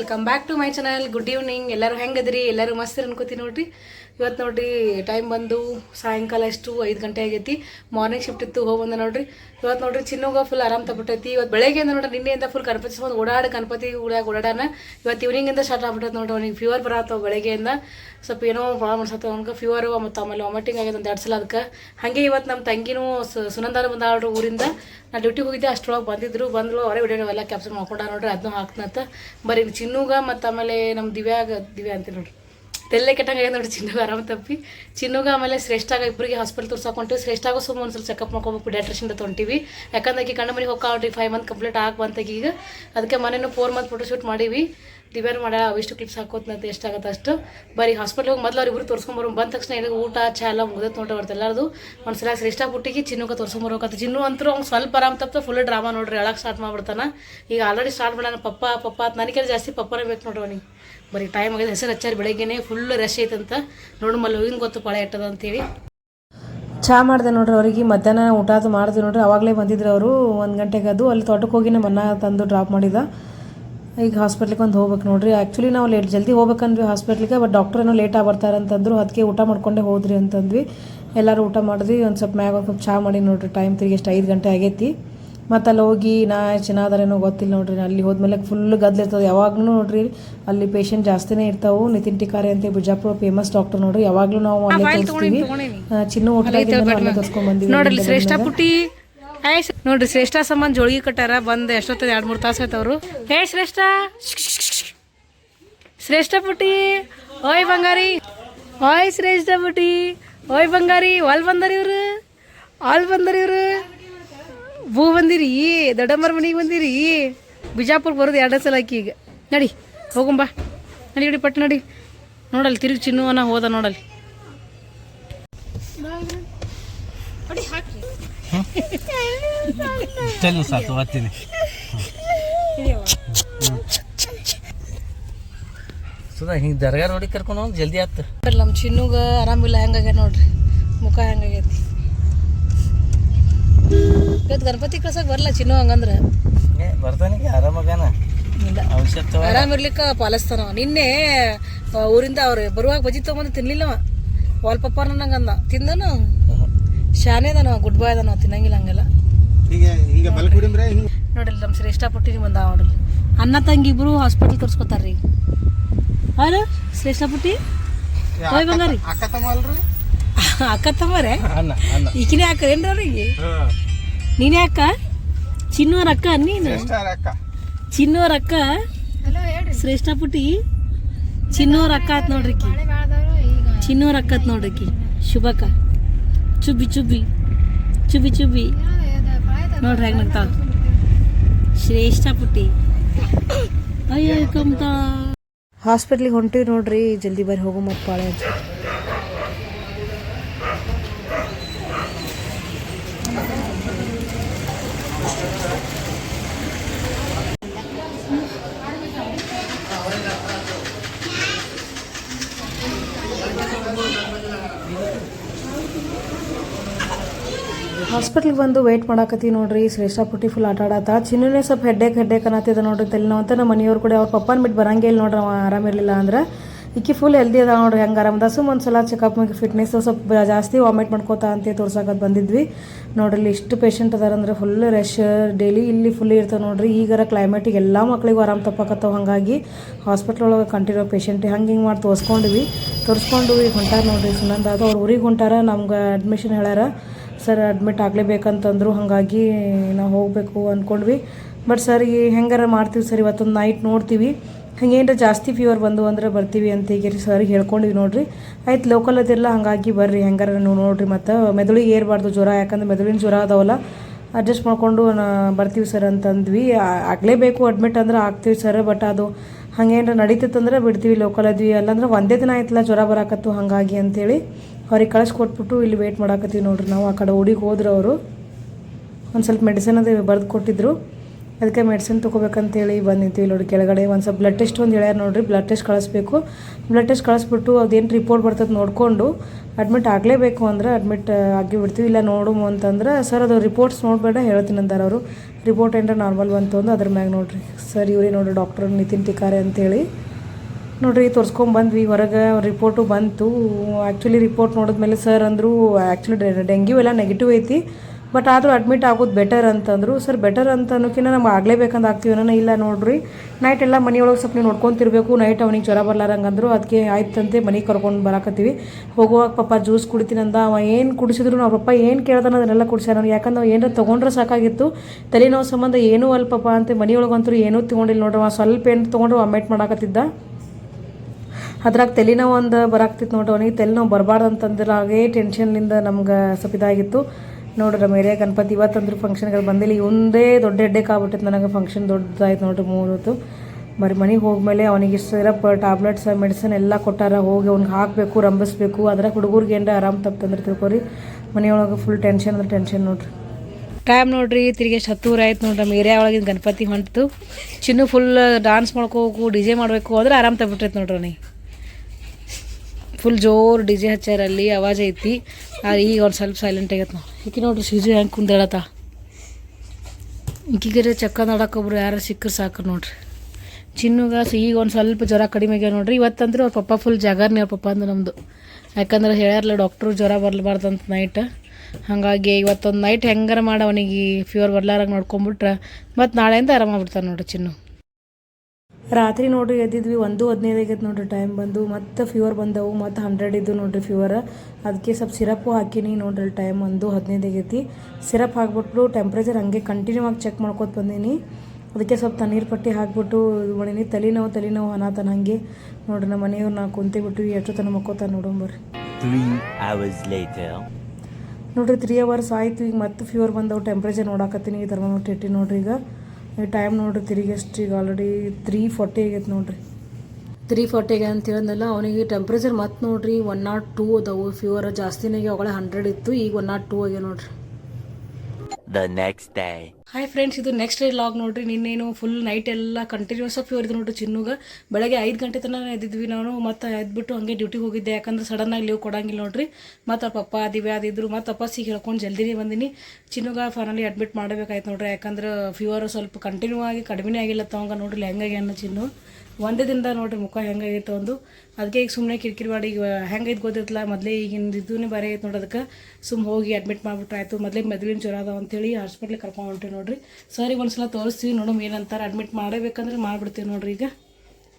Welcome back to my channel good evening ಎಲ್ಲರೂ ಹೆಂಗದ್ರಿ ಎಲ್ಲರೂ ಮಸ್ತ್ ಅನ್ಕೋತೀನಿ ನೋಡ್ರಿ. ಇವತ್ತು ನೋಡ್ರಿ ಟೈಮ್ ಬಂದು ಸಾಯಂಕಾಲ ಎಷ್ಟು? ಐದು ಗಂಟೆ ಆಗೈತಿ. ಮಾರ್ನಿಂಗ್ ಶಿಫ್ಟ್ ಇತ್ತು, ಹೋಗಿ ಬಂದ ನೋಡ್ರಿ. ಇವತ್ತು ನೋಡ್ರಿ, ಚಿನ್ನೋಗ ಫುಲ್ ಆರಾಮ್ ತಗೊಬಿಟ್ಟೈತಿ ಇವತ್ತು ಬೆಳಗ್ಗೆಯಿಂದ ನೋಡ್ರಿ, ನಿನ್ನೆಯಿಂದ ಫುಲ್ ಗಣಪತಿ ಒಂದು ಓಡಾಡ, ಗಣಪತಿ ಓಡಾಡೋಣ ಇವತ್ತು ಈವ್ನಿಂಗಿಂದ ಸ್ಟಾರ್ಟ್ ಆಗ್ಬಿಟ್ಟೈತೆ ನೋಡ್ರಿ, ಅವ್ನಿಗೆ ಫೀವರ್ ಬರತ್ತವ ಬೆಳಗ್ಗೆಯಿಂದ. ಸ್ವಲ್ಪ ಏನೋ ಪ್ರಾಬ್ಲಮ್ ಅನ್ಸತ್ತೆ ಅವ್ನಿಗೆ ಫೀವರು ಮತ್ತು ಆಮೇಲೆ ವಾಮಿಟಿಂಗ್ ಆಗ್ಯದ ಒಂದು ಎರಡು ಸಲ ಅದಕ್ಕೆ. ಹಾಗೆ ಇವತ್ತು ನಮ್ಮ ತಂಗಿನೂ ಸುನಂದಾನ ಆಳ್ರು ಊರಿಂದ. ನಾ ಡ್ಯೂಟಿಗೆ ಹೋಗಿದ್ದೆ ಅಷ್ಟರೊಳಗೆ ಬಂದಿದ್ರು ಬಂದ್ರು ಅವರೇ ವಿಡಿಯೋ ಎಲ್ಲ ಕ್ಯಾಪ್ಚರ್ ಮಾಡ್ಕೊಂಡ ನೋಡ್ರಿ ಅದನ್ನೂ ಹಾಕ್ತಂತ ಬರೀ ಚಿನ್ನುಗ, ಮತ್ತು ಆಮೇಲೆ ನಮ್ಮ ದಿವ್ಯಾಗ, ದಿವ್ಯಾ ಅಂತೀನಿ ನೋಡ್ರಿ. ತೆಲ್ಲೆ ಕೆಟ್ಟಂಗೆ ನೋಡಿ ಚಿನ್ನಗ ಆರಾಮ ತಪ್ಪಿ. ಚಿನ್ನಗ ಆಮೇಲೆ ಶ್ರೇಷ್ಠಾಗ ಇಬ್ಬರಿಗೆ ಹಾಸ್ಪಿಟಲ್ ಶ್ರೇಷ್ಠ ಆಗೋ ಸುಮ್ಮನೆ ಒಂದು ಸ್ವಲ್ಪ ಚೆಕಪ್ ಮಾಡ್ಕೊಬೇಕು ಡಾಕ್ಟ್ರಿಂದ ತೊಂಟಿವಿ ಯಾಕಂದ್ರೆ ಈ ಕಣ್ಣು ಮನೆಗೆ ಹೋಗ್ಕಾವ್ರಿ ಫೈವ್ ಮಂತ್ ಕಂಪ್ಲೀಟ್ ಆಗಿ ಬಂತಾಗಿ ಈಗ. ಅದಕ್ಕೆ ಮನೇನು ಫೋರ್ ಮಂತ್ ಫೋಟೋಶೂಟ್ ಮಾಡೀವಿ. ದಿವ್ಯಾನು ಮಾಡ್ಯಾಳ, ಅವಿಷ್ಟು ಕ್ಲಿಪ್ಸ್ ಹಾಕೋತ್ನಂತ ಎಷ್ಟಾಗತ್ತೆ ಅಷ್ಟು. ಬರೀ ಹಾಸ್ಪಿಟ್ಲಿಗೆ ಹೋಗಿ ಮೊದಲು ಅವ್ರಿಬ್ರು ತೋರ್ಸ್ಕೊಂಬರು ಬಂದ ತಕ್ಷಣ ಇಲ್ಲಿ ಊಟ, ಚಾ ಎಲ್ಲ ಮುಗಿದ ನೋಡ್ರಿ ಅವ್ರದ್ದು ಎಲ್ಲರದು. ಒಂದ್ಸಲ ಶ್ರೇಷ್ಠ ಪುಟ್ಟಿಗೆ ಚಿನ್ನುಗ ತೋರ್ಸ್ಕೊಂಬರ್ಬೇಕಂತ ಚಿನ್ನು ಅಂತೂ ಅವ್ನು ಸ್ವಲ್ಪ ಆರಾಮ್ ತಪ್ಪ ಫುಲ್ ಡ್ರಾಮಾ ನೋಡ್ರಿ ಹೇಳಕ್ಕೆ ಸ್ಟಾರ್ಟ್ ಮಾಡ್ಬಿಡ್ತಾನ. ಈಗ ಆಲ್ರೆಡಿ ಸ್ಟಾರ್ಟ್ ಮಾಡೋಣ ಪಪ್ಪ ಪಪ್ಪ ನನಗೆ ಜಾಸ್ತಿ ಪಪ್ಪನೇ ಬೇಕು ನೋಡ್ರಿ ಅವನಿಗೆ. ಬರೀ ಟೈಮ್ ಆಗಿದೆ ಹೆಸರು ಹಚ್ಚಾರ ಬೆಳಗ್ಗೆನೆ ಫುಲ್ ರಶ್ ಐತಂತ. ನೋಡಿ ಮಲ್ಲಿ ಹೋಗಿನ ಗೊತ್ತು ಪಳೆ ಇಟ್ಟದ ಅಂತೇಳಿ. ಚಾ ಮಾಡಿದೆ ನೋಡ್ರಿ ಅವ್ರಿಗೆ, ಮಧ್ಯಾಹ್ನ ಊಟ ಅದು ಮಾಡಿದ್ವಿ ನೋಡ್ರಿ. ಅವಾಗಲೇ ಬಂದಿದ್ರು ಅವರು, ಒಂದು ಗಂಟೆಗೆ ಅದು, ಅಲ್ಲಿ ತೋಟಕ್ಕೆ ಹೋಗಿ ನಮ್ಮ ಅನ್ನ ತಂದು ಡ್ರಾಪ್ ಮಾಡಿದ. ಈಗ ಹಾಸ್ಪಿಟ್ಲಿಗೆ ಒಂದು ಹೋಗ್ಬೇಕು ನೋಡ್ರಿ. ಆ್ಯಕ್ಚುಲಿ ನಾವು ಲೇಟ್ ಜಲ್ದಿ ಹೋಗ್ಬೇಕಂದ್ವಿ ಹಾಸ್ಪಿಟ್ಲಿಗೆ ಬಟ್ ಡಾಕ್ಟರ್ ಏನೋ ಲೇಟಾಗಿ ಬರ್ತಾರೆ ಅಂತಂದ್ರು ಅದಕ್ಕೆ ಊಟ ಮಾಡ್ಕೊಂಡೇ ಹೋದ್ರಿ ಅಂತಂದ್ವಿ. ಎಲ್ಲರೂ ಊಟ ಮಾಡಿದ್ವಿ. ಒಂದು ಸ್ವಲ್ಪ ಮ್ಯಾಗ ಒಂದು ಸ್ವಲ್ಪ ಚಾ ಮಾಡಿ ನೋಡ್ರಿ. ಟೈಮ್ ತಿರುಗಿ ಎಷ್ಟು ಐದು ಗಂಟೆ ಆಗೈತಿ. ಮತ್ತು ಅಲ್ಲಿ ಹೋಗಿ ನಾ ಚೆನ್ನಾದಾರೇನೋ ಗೊತ್ತಿಲ್ಲ ನೋಡ್ರಿ. ಅಲ್ಲಿ ಹೋದ್ಮೇಲೆ ಫುಲ್ ಗದ್ಲಿರ್ತದೆ ಯಾವಾಗ್ಲೂ ನೋಡ್ರಿ ಅಲ್ಲಿ ಪೇಷಂಟ್ ಜಾಸ್ತಿನೇ ಇರ್ತಾವೆ. ನಿತಿನ್ ಟಿಕಾರಿ ಅಂತ ಬಿಜಾಪುರ ಫೇಮಸ್ ಡಾಕ್ಟರ್ ನೋಡ್ರಿ. ಯಾವಾಗಲೂ ನಾವು ಅಲ್ಲೇ ತೋರಿಸ್ತೀವಿ. ಚಿನ್ನ ಚಿನ್ನು ಊಟದಾಗಿಂದ ತೋರಿಸ್ಕೊಂಡ್ ಬಂದಿವಿ ನೋಡ್ರಿ ಶ್ರೇಷ್ಠ ಪುಟ್ಟಿ. ಹಾಯ್ ನೋಡ್ರಿ ಶ್ರೇಷ್ಠ ಸಂಬಂಧ ಜೋಳಿಗೆ ಕಟ್ಟಾರ. ಬಂದು ಎಷ್ಟೊತ್ತದ? ಎರಡು ಮೂರು ತಾಸು ಆಯ್ತವ್ರು. ಹೇ ಶ್ರೇಷ್ಠ. ಶ್ರೇಷ್ಠ ಪುಟ್ಟಿ. ಓಯ್ ಬಂಗಾರಿ. ಓಯ್ ಶ್ರೇಷ್ಠ ಪುಟ್ಟಿ. ಓಯ್ ಬಂಗಾರಿ. ವಾಲ್ ಬಂದರಿ ಇವ್ರು. ಆಲ್ ಬಂದರಿ ಇವ್ರು. ಭೂ ಬಂದಿರಿ ದೊಡ್ಡಮ್ಮರ ಮನೆಗೆ ಬಂದಿರಿ. ಬಿಜಾಪುರ್ ಬರೋದು ಎರಡೇ ಸಲ ಆಕಿ ಈಗ. ನಡಿ ಹೋಗುಂಬ ನಡಿ ನಡಿ ಪಟ್ಟು ನಡಿ. ನೋಡಲ್ಲಿ ತಿರುಗಿ ಚಿನ್ನುವನ ಹೋದ ನೋಡಲ್ಲಿ ಚಲು ಸಾಕು ಹತ್ತೀನಿ ಸುಧಾ ಹಿಂಗೆ ದರ್ಗಾ ನೋಡಿ ಕರ್ಕೊಂಡು ಹೋಗಿ ಜಲ್ದಿ ಆತು. ನೋಡ್ರಿ ನಮ್ಮ ಚಿನ್ನುಗ ಆರಾಮಿಲ್ಲ ಹೆಂಗಾಗ್ಯದ ನೋಡ್ರಿ. ಮುಖ ಹೆಂಗಾಗೈತಿ. ಇವತ್ತು ಗಣಪತಿ ಕಳ್ಸಕ್ ಬರಲ್ಲ ಚಿನ್ನು ಹಂಗಂದ್ರೆ. ಏ ಬರ್ತಾನಿಗೆ ಆರಾಮಾಗಾನ ತಗೋ. ಆರಾಮಿರ್ಲಿಕ್ಕ ಪಾಲಿಸ್ತಾನ. ನಿನ್ನೆ ಊರಿಂದ ಅವ್ರು ಬರುವಾಗ ಬಜ್ಜಿ ತೊಗೊಂಡು ತಿನ್ಲಿಲ್ಲ ಅವ. ವಾಲ್ ಪಪ್ಪ ನಂಗಂದ ತಿಂದನು? ಶಾನೆ ಅದಾನ ಗುಡ್ ಬಾಯ್ ಅದಾನ ತಿನ್ನಂಗಿಲ್ಲ ಹಂಗೆಲ್ಲ. ಈಗ ಈಗ ಬಲ್ಕ್ ನೋಡಿಲ್ಲ ನಮ್ಮ ಶ್ರೇಷ್ಠ ಪುಟ್ಟಿನಿ ಬಂದ ನೋಡ್ರಿ ಅನ್ನ ತಂಗಿ ಇಬ್ರು ಹಾಸ್ಪಿಟಲ್ ತೋರಿಸ್ಕೊತಾರ್ರಿ. ಅಲ್ಲ ಶ್ರೇಷ್ಠ ಪುಟ್ಟಿ? ಹೋಯ್ ಬಂಗಾರಿ. ಅಕ್ಕ ತಮ್ಮ ಅಲ್ರಿ? ಅಕ್ಕ ತಮ್ಮರೇ? ಈಕಿನ ಅಕ್ಕ ಏನ್ರ ಅವ್ರಿಗೆ ನೀನೇ ಅಕ್ಕ? ಚಿನ್ನೋರ ಅಕ್ಕ ನೀನು? ಚಿನ್ನೋರ ಅಕ್ಕ? ಶ್ರೇಷ್ಠ ಪುಟಿ ಚಿನ್ನೋರ ಅಕ್ಕ ಆತ್ ನೋಡ್ರಿ ಆಕಿ ಚಿನ್ನೋರ ಅಕ್ಕ ಆತ್ ನೋಡ್ರಿಕಿ ಶುಭಕ್ಕ ಚುಬ್ಬಿ ಚುಬ್ಬಿ. ಚುಬ್ಬಿ ಚುಬ್ಬಿ. ನೋಡ್ರಿ ಹೆಂಗ್ ನಗ್ತಾ ಶ್ರೇಷ್ಠ ಪುಟ್ಟಿ. ಅಯ್ಯೋ ಕಮ್ತಾ ಹಾಸ್ಪಿಟ್ಲಿಗೆ ಹೊಂಟಿವಿ ನೋಡ್ರಿ ಜಲ್ದಿ ಬರ್ರಿ ಹೋಗೋ ಮತ್ತು ಹಾಸ್ಪಿಟ್ಲಿಗೆ ಬಂದು ವೇಟ್ ಮಾಡಾಕತ್ತೀವಿ ನೋಡ್ರಿ. ಶ್ರೇಷ್ಠ ಪುಟ್ಟಿ ಫುಲ್ ಆಟ ಆಡತ್ತ ಚಿನ್ನನೇ ಸ್ವಲ್ಪ ಹೆಡ್ಡೇಕ್ ಹೆಡ್ಡೇಕ್ ಅನ್ನತ್ತಿದ ನೋಡ್ರಿ ತಲೆನೋವು ಅಂತ. ನಮ್ಮ ಮನೆಯವ್ರು ಕೂಡ ಅವ್ರ ಪಪ್ಪನ ಬಿಟ್ಟು ಬರಂಗೇ ಇಲ್ಲ ನೋಡ್ರಿ ಅವ ಆರಾಮಿರಲಿಲ್ಲ ಅಂದ್ರೆ. ಈಕಿ ಫುಲ್ ಹೆಲ್ದಿ ಅದ ನೋಡ್ರಿ. ಹೆಂಗೆ ಆರಾಮದ ಸುಮ್ಮ ಒಂದ್ಸಲ ಚೆಕಪ್ ಮಾಡಿ ಫಿಟ್ನೆಸ್ ಸ್ವಲ್ಪ ಜಾಸ್ತಿ ವಾಮಿಟ್ ಮಾಡ್ಕೋತಾ ಅಂತ ತೋರ್ಸಕತ್ ಬಂದಿದ್ವಿ. ನೋಡ್ರಿ ಇಷ್ಟು ಪೇಷಂಟ್ ಅದಾರ ಅಂದ್ರೆ ಫುಲ್ ರಶ್ ಡೈಲಿ ಇಲ್ಲಿ ಫುಲ್ ಇರ್ತಾವೆ ನೋಡ್ರಿ. ಈಗಾರ ಕ್ಲೈಮೇಟಿಗೆ ಎಲ್ಲ ಮಕ್ಳಿಗೂ ಆರಾಮ್ ತಪ್ಪಾಕತ್ತವ ಹಾಗಾಗಿ. ಹಾಸ್ಪಿಟ್ಲ್ ಒಳಗೆ ಕಂಟಿನ್ಯೂ ಪೇಷಂಟ್ ಹಂಗೆ ಹಿಂಗೆ ಮಾಡಿ ತೋರಿಸ್ಕೊಂಡ್ವಿ. ತೋರಿಸ್ಕೊಂಡು ಈಗ ಹೊಂಟಾರ ನೋಡ್ರಿ ಸುನಂದ ಅದು ಅವ್ರು ಊರಿಗೆ ಹೊಂಟಾರ. ನಮ್ಗೆ ಅಡ್ಮಿಷನ್ ಹೇಳ್ಯಾರ. ಸರ್ ಅಡ್ಮಿಟ್ ಆಗಲೇಬೇಕಂತಂದರು ಹಾಗಾಗಿ ನಾವು ಹೋಗಬೇಕು ಅಂದ್ಕೊಂಡ್ವಿ ಬಟ್ ಸರ್ ಈ ಹೆಂಗಾರ ಮಾಡ್ತೀವಿ ಸರ್ ಇವತ್ತೊಂದು ನೈಟ್ ನೋಡ್ತೀವಿ. ಹಂಗೇನರ ಜಾಸ್ತಿ ಫೀವರ್ ಬಂದು ಅಂದ್ರೆ ಬರ್ತೀವಿ ಅಂತ ಈಗ ಸರ್ ಹೇಳ್ಕೊಂಡ್ವಿ ನೋಡಿರಿ. ಆಯ್ತು ಲೋಕಲ್ ಅದೆಲ್ಲ ಹಾಗಾಗಿ ಬರ್ರಿ. ಹೆಂಗಾರ ನೀವು ನೋಡಿರಿ ಮತ್ತು. ಮೆದುಳಿಗೆ ಏರ್ಬಾರ್ದು ಜ್ವರ, ಯಾಕಂದ್ರೆ ಮೆದುಳಿನ ಜ್ವರ ಅದಾವಲ್ಲ. ಅಡ್ಜಸ್ಟ್ ಮಾಡಿಕೊಂಡು ನಾ ಬರ್ತೀವಿ ಸರ್ ಅಂತಂದ್ವಿ. ಆಗಲೇಬೇಕು ಅಡ್ಮಿಟ್ ಅಂದ್ರೆ ಆಗ್ತೀವಿ ಸರ್ ಬಟ್ ಅದು ಹಂಗೇನರ ನಡೀತಿತ್ತಂದ್ರೆ ಬಿಡ್ತೀವಿ ಲೋಕಲ್ ಅದ್ವಿ. ಅಲ್ಲಾಂದ್ರೆ ಒಂದೇ ದಿನ ಆಯ್ತಲ್ಲ ಜ್ವರ ಬರಾಕತ್ತು ಹಾಗಾಗಿ ಅಂತೇಳಿ. ಅವ್ರಿಗೆ ಕಳಿಸ್ಕೊಟ್ಬಿಟ್ಟು ಇಲ್ಲಿ ವೇಟ್ ಮಾಡಾಕತ್ತೀವಿ ನೋಡ್ರಿ ನಾವು. ಆ ಕಡೆ ಹುಡುಗಿ ಹೋದ್ರು ಅವರು. ಒಂದು ಸ್ವಲ್ಪ ಮೆಡಿಸಿನ್ ಅದು ಬರೆದು ಕೊಟ್ಟಿದ್ರು. ಅದಕ್ಕೆ ಮೆಡಿಸಿನ್ ತೊಗೋಬೇಕಂತೇಳಿ ಬಂದಿದ್ದೀವಿ ನಿಂತೀವಿ ನೋಡಿ ಕೆಳಗಡೆ. ಒಂದು ಸ್ವಲ್ಪ ಬ್ಲಡ್ ಟೆಸ್ಟ್ ಒಂದು ಹೇಳ್ಯಾರ ನೋಡಿರಿ. ಬ್ಲಡ್ ಟೆಸ್ಟ್ ಕಳಿಸ್ಬೇಕು. ಬ್ಲಡ್ ಟೆಸ್ಟ್ ಕಳಿಸ್ಬಿಟ್ಟು ಅದೇನು ರಿಪೋರ್ಟ್ ಬರ್ತದೆ ನೋಡಿಕೊಂಡು ಅಡ್ಮಿಟ್ ಆಗಲೇಬೇಕು ಅಂದ್ರೆ ಅಡ್ಮಿಟ್ ಆಗಿ ಬಿಡ್ತೀವಿ ಇಲ್ಲ ನೋಡು ಅಂತಂದ್ರೆ ಸರ್ ಅದು ರಿಪೋರ್ಟ್ಸ್ ನೋಡಬೇಡ, ಹೇಳ್ತೀನಿ ಅಂತಾರೆ ಅವರು. ರಿಪೋರ್ಟ್ ಏನಾರ ನಾರ್ಮಲ್ ಬಂತು ಅಂದ್ರೆ ಅದ್ರ ಮ್ಯಾಗ ನೋಡಿರಿ. ಸರ್, ಇವರೇ ನೋಡಿರಿ ಡಾಕ್ಟರ್ ನಿತಿನ್ ಟಿಕಾರೆ ಅಂತೇಳಿ. ನೋಡ್ರಿ ತೋರಿಸ್ಕೊಂಬಂದ್ವಿ ಹೊರಗೆ ರಿಪೋರ್ಟು ಬಂತು. ಆ್ಯಕ್ಚುಲಿ ರಿಪೋರ್ಟ್ ನೋಡಿದ್ಮೇಲೆ ಸರ್ ಅಂದರು ಆ್ಯಕ್ಚುಲಿ ಡೆಂಗ್ಯೂ ಎಲ್ಲ ನೆಗೆಟಿವ್ ಐತಿ. ಬಟ್ ಆದರೂ ಅಡ್ಮಿಟ್ ಆಗೋದು ಬೆಟರ್ ಅಂತಂದರು. ಸರ್ ಬೆಟರ್ ಅಂತ ಅನ್ನೋಕ್ಕಿಂತ ನಮ್ಗೆ ಆಗಲೇಬೇಕಂತ ಆಗ್ತೀವಿ. ಏನೋ ಇಲ್ಲ ನೋಡ್ರಿ. ನೈಟ್ ಎಲ್ಲ ಮನೆಯೊಳಗೆ ಸ್ವಲ್ಪ ನೀವು ನೋಡ್ಕೊತಿರ್ಬೇಕು. ನೈಟ್ ಅವನಿಗೆ ಜ್ವರ ಬರ್ಲಾರಂಗಂದ್ರು. ಅದಕ್ಕೆ ಆಯ್ತಂತೆ, ಮನೆಗೆ ಕರ್ಕೊಂಡು ಬರಾಕತ್ತೀವಿ. ಹೋಗುವಾಗ ಪಪ್ಪ ಜ್ಯೂಸ್ ಕುಡಿತೀನಂದ. ಅವ ಏನು ಕುಡಿಸಿದ್ರು ನಾವು ಪಪ್ಪ ಏನು ಕೇಳ್ದಾನ ಅದನ್ನೆಲ್ಲ ಕುಡಿಸ್ಯಾರ ಅವ್ನು ಯಾಕಂದ್ರೆ ನಾವು ಏನಾರ ತೊಗೊಂಡ್ರೆ ಸಾಕಾಗಿತ್ತು. ತಲೆನೋವು ಸಂಬಂಧ ಏನೂ ಅಲ್ಲ ಅಂತ. ಮನೆಯೊಳಗಂತೂ ಏನೂ ತೊಗೊಂಡಿಲ್ಲ ನೋಡ್ರಿ. ಅವ ಸ್ವಲ್ಪ ಏನು ತೊಗೊಂಡ್ರು ವಾಮಿಟ್ ಮಾಡಾಕತ್ತಿದ್ದ. ಅದ್ರಾಗ ತಲೆನೋವು ಒಂದು ಬರಾಕ್ತಿತ್ತು ನೋಡ್ರಿ. ಅವನಿಗೆ ತಲೆನೋವು ಬರಬಾರ್ದು ಅಂತಂದ್ರೆ ಹಾಗೇ ಟೆನ್ಷನ್ನಿಂದ ನಮ್ಗೆ ಸ್ವಲ್ಪ ಇದಾಗಿತ್ತು. ನೋಡ್ರಿ ನಮ್ಮ ಏರಿಯಾ ಗಣಪತಿ ಇವತ್ತಂದ್ರೆ ಫಂಕ್ಷನ್ಗಳು ಬಂದಿಲ್ಲ. ಒಂದೇ ದೊಡ್ಡ ಹೆಡ್ಡೇಕ್ ಆಗ್ಬಿಟ್ಟಿತ್ತು ನನಗೆ. ಫಂಕ್ಷನ್ ದೊಡ್ಡದಾಯ್ತು ನೋಡ್ರಿ ಮೂರು ಹೊತ್ತು. ಬರೀ ಮನೆಗೆ ಹೋದ್ಮೇಲೆ ಅವನಿಗೆ ಸಿರಪ್ ಟ್ಯಾಬ್ಲೆಟ್ಸ್ ಮೆಡಿಸಿನ್ ಎಲ್ಲ ಕೊಟ್ಟಾರ. ಹೋಗಿ ಅವ್ನಿಗೆ ಹಾಕಬೇಕು, ರಂಬಿಸ್ಬೇಕು. ಅದ್ರ ಹುಡುಗರಿಗೆ ಏನಾರ ಆರಾಮ್ ತಪ್ಪಂದ್ರೆ ತಿಳ್ಕೊರಿ. ಮನೆಯೊಳಗೆ ಫುಲ್ ಟೆನ್ಷನ್ ಅಂದ್ರೆ ಟೆನ್ಷನ್ ನೋಡ್ರಿ. ಟೈಮ್ ನೋಡ್ರಿ, ತಿರುಗಿ ಹತ್ತೂರ ಆಯ್ತು ನೋಡ್ರಿ ನಮ್ಮ ಏರಿಯಾ ಒಳಗಿನ ಗಣಪತಿ ಹೊಂಟಿತು. ಚಿನ್ನು ಫುಲ್ ಡಾನ್ಸ್ ಮಾಡ್ಕೋಬೇಕು ಡಿ ಜೆ ಮಾಡಬೇಕು. ಅಂದ್ರೆ ಆರಾಮ್ ತಗ್ಬಿಟ್ಟೈತೆ ನೋಡ್ರಿ ಅವನಿಗೆ. ಫುಲ್ ಜೋರು ಡಿ ಜೆ ಹಚ್ಚಾರ ಅಲ್ಲಿ ಆವಾಜ್ ಐತಿ. ಈಗ ಒಂದು ಸ್ವಲ್ಪ ಸೈಲೆಂಟ್ ಆಗೈತೆ ನಾವು ಈಕಿ ನೋಡ್ರಿ ಸಿಜು ಹೆಂಗೆ ಕುಂದೇಳತ್ತ ಈಕಿಗರೆ ಚಕ್ಕ ನೋಡಕ್ಕೊಬ್ರು ಯಾರು ಸಿಕ್ಕರು ಸಾಕು ನೋಡ್ರಿ. ಚಿನ್ನುಗ ಈಗ ಒಂದು ಸ್ವಲ್ಪ ಜ್ವರ ಕಡಿಮೆ ಆಗ್ಯಾವ ನೋಡ್ರಿ. ಇವತ್ತಂದ್ರೆ ಅವ್ರ ಪಪ್ಪ ಫುಲ್ ಜಾಗರ್ನಿ ಅವ್ರ ಪಪ್ಪ ಅಂದ್ರೆ ನಮ್ಮದು ಯಾಕಂದ್ರೆ ಹೇಳ್ಯಾರಲ್ಲ ಡಾಕ್ಟ್ರು ಜ್ವರ ಬರ್ಲಬಾರ್ದಂತ ನೈಟ್ ಹಾಗಾಗಿ ಇವತ್ತೊಂದು ನೈಟ್ ಹೆಂಗಾರ ಮಾಡಿ ಅವನಿಗೆ ಫೀವರ್ ಬರ್ಲಾರಂಗೆ ನೋಡ್ಕೊಂಬಿಟ್ರೆ. ಮತ್ತು ನಾಳೆಯಿಂದ ಆರಾಮಾಗ್ಬಿಡ್ತಾನೆ ನೋಡ್ರಿ ಚಿನ್ನು. ರಾತ್ರಿ ನೋಡ್ರಿ ಎದ್ದಿದ್ವಿ ಒಂದು ಹದಿನೈದು ಆಗೈತೆ ನೋಡ್ರಿ ಟೈಮ್ ಬಂದು. ಮತ್ತೆ ಫೀವರ್ ಬಂದವು ಮತ್ತು ಹಂಡ್ರೆಡ್ ಇದ್ದು ನೋಡ್ರಿ ಫೀವರ್ ಅದಕ್ಕೆ ಸ್ವಲ್ಪ ಸಿರಪ್ಪು ಹಾಕಿನಿ ನೋಡ್ರಿ ಟೈಮ್ ಒಂದು ಹದಿನೈದು ಆಗೈತಿ. ಸಿರಪ್ ಹಾಕ್ಬಿಟ್ಟು ಟೆಂಪ್ರೇಚರ್ ಹಂಗೆ ಕಂಟಿನ್ಯೂ ಆಗಿ ಚೆಕ್ ಮಾಡ್ಕೊತ ಬಂದೀನಿ. ಅದಕ್ಕೆ ಸ್ವಲ್ಪ ತಣ್ಣೀರು ಪಟ್ಟಿ ಹಾಕ್ಬಿಟ್ಟು ಇದು ಮಾಡೀನಿ ತಲೆನೋವು ತಲೆನೋವು ಅನಾತನ ಹಂಗೆ. ನೋಡ್ರಿ ನಮ್ಮ ಮನೆಯವ್ರು ನಾವು ಕುಂತಿಬಿಟ್ಟು ಎಷ್ಟು ತನ ಮಕ್ಕೋತಾನೆ ನೋಡಂಬರ್ರಿ. ನೋಡ್ರಿ ತ್ರೀ ಅವರ್ಸ್ ಆಯಿತು ಈಗ ಮತ್ತೆ ಫೀವರ್ ಬಂದವು ಟೆಂಪ್ರೇಚರ್ ನೋಡಾಕತ್ತೀನಿ ಈ ಥರ್ಮೋಮೀಟ್ರ್ ಇಟ್ಟು ನೋಡ್ರಿ ಈಗ. ಟೈಮ್ ನೋಡ್ರಿ ತಿರುಗಿ ಎಷ್ಟು ಈಗ ಆಲ್ರೆಡಿ ತ್ರೀ ಫಾರ್ಟಿ ಆಗೈತೆ ನೋಡ್ರಿ. ತ್ರೀ ಫಾರ್ಟಿಗೆ ಅಂತ ಹೇಳಿದ್ನಲ್ಲ, ಅವನಿಗೆ ಟೆಂಪ್ರೇಚರ್ ಮತ್ತೆ ನೋಡ್ರಿ ಒನ್ ನಾಟ್ ಟೂ ಅದಾವು. ಫೀವರ್ ಜಾಸ್ತಿನಾಗೆ ಅವಾಗಲೇ ಹಂಡ್ರೆಡ್ ಇತ್ತು, ಈಗ ಒನ್ ನಾಟ್ ಟೂ ಆಗ್ಯಾವ ನೋಡ್ರಿ. The next day hi friends ಇದು ನೆಕ್ಸ್ಟ್ ಡೇ ಲಾಗ್ ನೋಡ್ರಿ. ನಿನ್ನೇನು ಫುಲ್ ನೈಟ್ ಎಲ್ಲ ಕಂಟಿನ್ಯೂಸ್ ಆಫ್ ಇವ್ರದ್ದು ನೋಡ್ರಿ ಚಿನ್ನುಗ. ಬೆಳಗ್ಗೆ ಐದು ಗಂಟೆ ತನಕ ಎದ್ದಿದ್ವಿ ನಾನು, ಮತ್ತೆ ಎದ್ಬಿಟ್ಟು ಹಂಗೆ ಡ್ಯೂಟಿಗೆ ಹೋಗಿದ್ದೆ. ಯಾಕಂದ್ರೆ ಸಡನ್ನಾಗಿ ಲೀವ್ ಕೊಡಂಗಿಲ್ಲ ನೋಡ್ರಿ. ಮತ್ತು ಅವ್ರ ಪಪ್ಪ ಅದಿವೆ ಅದಿದ್ರು ಮತ್ತು ಅಪ್ಪಸಿಗೆ ಹೇಳ್ಕೊಂಡು ಜಲ್ದಿನೇ ಬಂದಿನಿ. ಚಿನ್ನುಗ ಫೈನಲಿ ಅಡ್ಮಿಟ್ ಮಾಡಬೇಕಾಯ್ತು ನೋಡ್ರಿ. ಯಾಕಂದ್ರೆ ಫೀವರ್ ಸ್ವಲ್ಪ ಕಂಟಿನ್ಯೂ ಆಗಿ ಕಡಿಮೆ ಆಗಿಲ್ಲ ತವಂಗ ನೋಡ್ರಿ. ಹೆಂಗಾಗಿ ಅನ್ನೋ ಚಿನ್ನು. ಒಂದೇ ದಿನದ ನೋಡ್ರಿ ಮುಖ ಹೆಂಗಾಗೈತೆ ಒಂದು. ಅದಕ್ಕೆ ಈಗ ಸುಮ್ಮನೆ ಕಿರಿಕಿರಿ ಮಾಡಿ ಈಗ ಹೆಂಗೈತೆ ಗೊತ್ತಿತ್ತಲ್ಲ ಮೊದಲೇ ಈಗಿನ ಇದೂ ಬೇರೆ ಐತೆ ನೋಡಿ ಅದಕ್ಕೆ. ಸುಮ್ಮ ಹೋಗಿ ಅಡ್ಮಿಟ್ ಮಾಡಿಬಿಟ್ರೆ ಆಯಿತು, ಮೊದಲೇ ಮೆದುಳಿನ ಜ್ವರ ಅದಾವ ಅಂತೇಳಿ ಹಾಸ್ಪಿಟ್ಲಿಗೆ ಕರ್ಕೊಂಡು ಹೊಂಟೀವಿ ನೋಡ್ರಿ. ಸರಿ ಒಂದು ಸಲ ತೋರಿಸ್ತೀವಿ ನೋಡಮ್ ಏನಂತಾರೆ ಅಡ್ಮಿಟ್ ಮಾಡಬೇಕಂದ್ರೆ ಮಾಡಿಬಿಡ್ತೀವಿ ನೋಡಿರಿ ಈಗ.